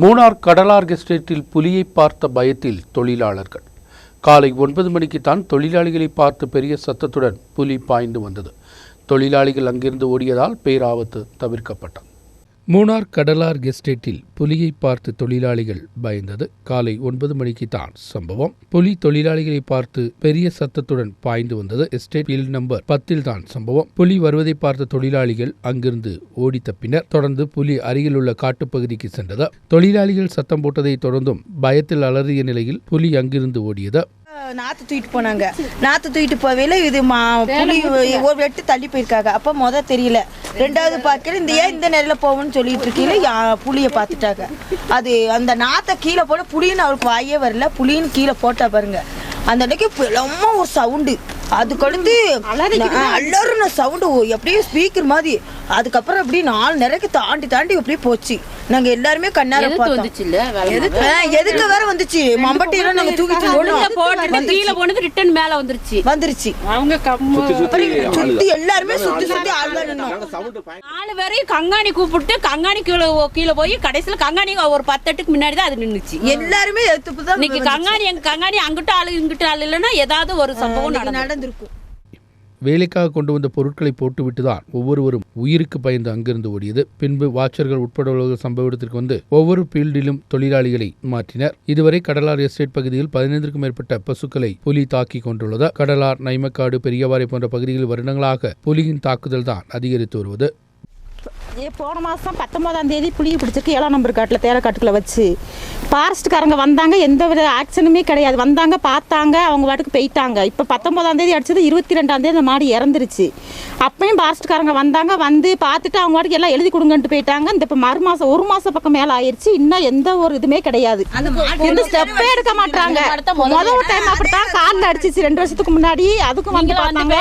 மூணார் கடலார் எஸ்டேட்டில் புலியை பார்த்த பயத்தில் தொழிலாளர்கள். காலை ஒன்பது மணிக்குத்தான் தொழிலாளிகளை பார்த்து பெரிய சத்தத்துடன் புலி பாய்ந்து வந்தது. தொழிலாளிகள் அங்கிருந்து ஓடியதால் பேராபத்து தவிர்க்கப்பட்டது. மூணார் கடலார் எஸ்டேட்டில் புலியை பார்த்து தொழிலாளிகள் பயந்தது. காலை ஒன்பது மணிக்கு தான் சம்பவம். புலி தொழிலாளிகளை பார்த்து பெரிய சத்தத்துடன் பாய்ந்து வந்தது. எஸ்டேட் ஃபீல்ட் நம்பர் பத்தில் தான் சம்பவம். புலி வருவதை பார்த்த தொழிலாளிகள் அங்கிருந்து ஓடி தப்பினர். தொடர்ந்து புலி அருகில் உள்ள காட்டுப்பகுதிக்கு சென்றது. தொழிலாளிகள் சத்தம் போட்டதை தொடர்ந்தும் பயத்தில் அலறிய நிலையில் புலி அங்கிருந்து ஓடியது. நாத்து தூக்கிட்டு போனாங்க. நாத்து தூக்கிட்டு போவையில இது மா புலி ஒரு வெட்டு தள்ளி போயிருக்காங்க. அப்போ முத தெரியல. ரெண்டாவது பார்க்கல இந்த ஏன் இந்த நேரில் போவோம்னு சொல்லிட்டு இருக்கையில யா- புலியை பார்த்துட்டாங்க. அது அந்த நாத்தை கீழே போட புலின்னு அவருக்கு வாயே வரல. புலின்னு கீழே போட்டா பாருங்க. அந்த அன்னைக்கு ரொம்ப ஒரு சவுண்டு அது கொழுந்து அலறுன சவுண்டு எப்படியே ஸ்பீக்கர் மாதிரி. அதுக்கப்புறம் அப்படி நாலு நிறைக்கு தாண்டி தாண்டி அப்படியே போச்சு. நாங்க எல்லாருமே கண்ணார எதுக்கு பார்த்தோம். எதுக்கு? வேற வந்துச்சு? மம்பட்டியெல்லாம் நாங்க தூக்கிட்டு கீழே போனது ரிட்டர்ன் மேல வந்துருச்சு. வந்துருச்சு. அவங்க சுத்தி எல்லாருமே சுத்தி சுத்தி நாலு பேரையும் கங்காணி கூப்பிட்டு கங்காணி கீழே கீழே போய் கடைசியில கங்காணி ஒரு பத்தெட்டுக்கு முன்னாடி தான் அது நின்னுச்சு. எல்லாருமே இன்னைக்கு கங்காணி எங்க கங்காணி அங்கிட்ட ஆளு இங்கிட்ட ஆளு இல்லைன்னா ஏதாவது ஒரு சம்பவம் நடக்கும் நடந்திருக்கும். வேலைக்காக கொண்டு வந்த பொருட்களை போட்டுவிட்டுதான் ஒவ்வொருவரும் உயிருக்கு பயந்து அங்கிருந்து ஓடியது. பின்பு வாட்சர்கள் உட்பட சம்பவ இடத்திற்கு வந்து ஒவ்வொரு ஃபீல்டிலும் தொழிலாளிகளை மாற்றினர். இதுவரை கடலார் எஸ்டேட் பகுதியில் பதினைந்திற்கும் மேற்பட்ட பசுக்களை புலி தாக்கி கொண்டுள்ளது. கடலார் நைமக்காடு பெரியவாரை போன்ற பகுதிகளில் வருடங்களாக புலியின் தாக்குதல் தான் அதிகரித்து வருவது. ஏ போன மாதம் பத்தொம்போதாம் தேதி புளியை பிடிச்சிருக்கு ஏழாம் நம்பர் காட்டில் தேரக்காட்டுக்குள்ள வச்சு. ஃபாரஸ்ட்காரங்க வந்தாங்க எந்த வித ஆக்ஷனுமே கிடையாது. வந்தாங்க பார்த்தாங்க அவங்க வாட்டுக்கு போயிட்டாங்க. இப்போ பத்தொம்போதாம் தேதி அடிச்சது இருபத்தி ரெண்டாம் தேதி அந்த மாடு இறந்துருச்சு. அப்பயும் ஃபாரஸ்ட்காரங்க வந்தாங்க வந்து பார்த்துட்டு அவங்க வாட்டுக்கு எல்லாம் எழுதி கொடுங்கன்ட்டு போயிட்டாங்க. இந்த இப்போ மறு மாதம் ஒரு மாதம் பக்கம் மேலே ஆயிடுச்சு இன்னும் எந்த ஒரு இதுவுமே கிடையாது. எந்த ஸ்டெப்பே எடுக்க மாட்டாங்க முதல் டைம் அப்படித்தான் காலில் அடிச்சிச்சு. ரெண்டு வருஷத்துக்கு முன்னாடி அதுக்கும் வந்து பார்த்தாங்க.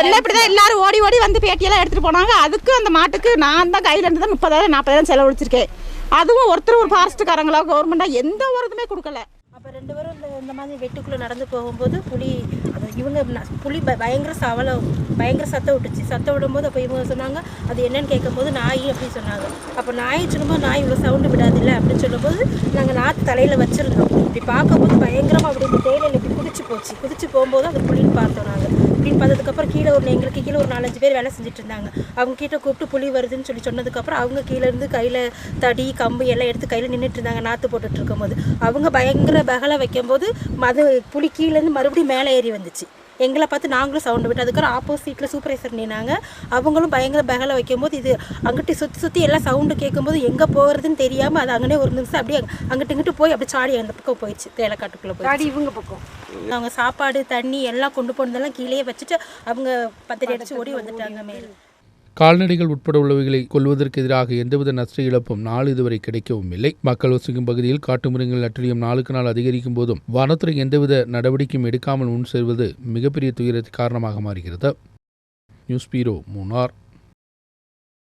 எல்லாம் இப்படிதான் எல்லாரும் ஓடி ஓடி வந்து பேட்டியெல்லாம் எடுத்துட்டு போனாங்க. அதுக்கு அந்த மாட்டுக்கு நான் நான் தான் கையில் இருந்து தான் முப்பதாயிரம் நாற்பதாயிரம் செலவழிச்சிருக்கேன். அதுவும் ஒருத்தர் ஒரு ஃபாரஸ்ட்காரங்களா கவர்மெண்ட்டாக எந்த ஒரு இதுமே கொடுக்கல. அப்போ ரெண்டு பேரும் இந்த இந்த மாதிரி வெட்டுக்குள்ளே நடந்து போகும்போது புலி அது இவங்க புளி புலி ப- பயங்கர சவலம் பயங்கர சத்தம் விட்டுச்சு. சத்தம் விடும்போது அப்போ இவங்க சொன்னாங்க அது என்னன்னு கேட்கும்போது நாய் அப்படின்னு சொன்னாங்க. அப்போ நாய் சொல்லும்போது நாய் இவ்வளோ சவுண்டு விடாதில்ல அப்படின்னு சொல்லும்போது நாங்கள் நாற்று தலையில் வச்சுருந்தோம். இப்படி பார்க்கும்போது பயங்கரமாக அப்படி இந்த தேயிலையில் இப்படி குதிச்சு போச்சு. குதிச்சு போகும்போது அது புலின்னு பார்த்தோம் நாங்கள் அப்படின்னு பார்த்ததுக்கப்புறம் கீழே ஒரு எங்களுக்கு கீழே ஒரு நாலஞ்சு பேர் வேலை செஞ்சுட்டு இருந்தாங்க அவங்க கிட்ட கூப்பிட்டு புலி வருதுன்னு சொல்லி சொன்னதுக்கப்புறம் அவங்க கீழேருந்து கையில் தடி கம்பு எல்லாம் எடுத்து கையில் நின்றுட்டு இருந்தாங்க நாற்று போட்டுட்டு இருக்கும்போது அவங்க பயங்கர பகலை வைக்கும்போது மது புலி கீழேருந்து மறுபடியும் மேலே ஏறி வந்துச்சு. எங்களை பார்த்து நாங்களும் சவுண்டு விட்டு அதுக்கப்புறம் ஆப்போசிட்டில் சூப்பர்வைசர் நின்னாங்க. அவங்களும் பயங்கர பகலை வைக்கும்போது இது அங்கிட்டு சுற்றி சுற்றி எல்லாம் சவுண்டு கேட்கும்போது எங்கே போகிறதுன்னு தெரியாமல் அது அங்கனே ஒரு நிமிஷம் அப்படியே அங்கிட்டு இங்கிட்டு போய் அப்படி சாடி அந்த பக்கம் போயிடுச்சு தேலக்காட்டுக்குள்ளே போய் இவங்க பக்கம். அவங்க சாப்பாடு தண்ணி எல்லாம் கொண்டு போனதெல்லாம் கீழே வச்சுட்டு அவங்க பத்திரி அடிச்சு ஓடி வந்துட்டாங்க மேலே. கால்நடைகள் உட்பட உள்ளவைகளை கொல்வதற்கு எதிராக எந்தவித நஷ்ட இழப்பும் நாள் இதுவரை கிடைக்கவும் இல்லை. மக்கள் வசிக்கும் பகுதியில் காட்டு மிருகங்கள் அட்டழியம் நாளுக்கு நாள் அதிகரிக்கும் போதும் வனத்துறை எந்தவித நடவடிக்கையும் எடுக்காமல் முன் செல்வது மிகப்பெரிய துயரத்தின் காரணமாக மாறுகிறது. News bureau Munnar.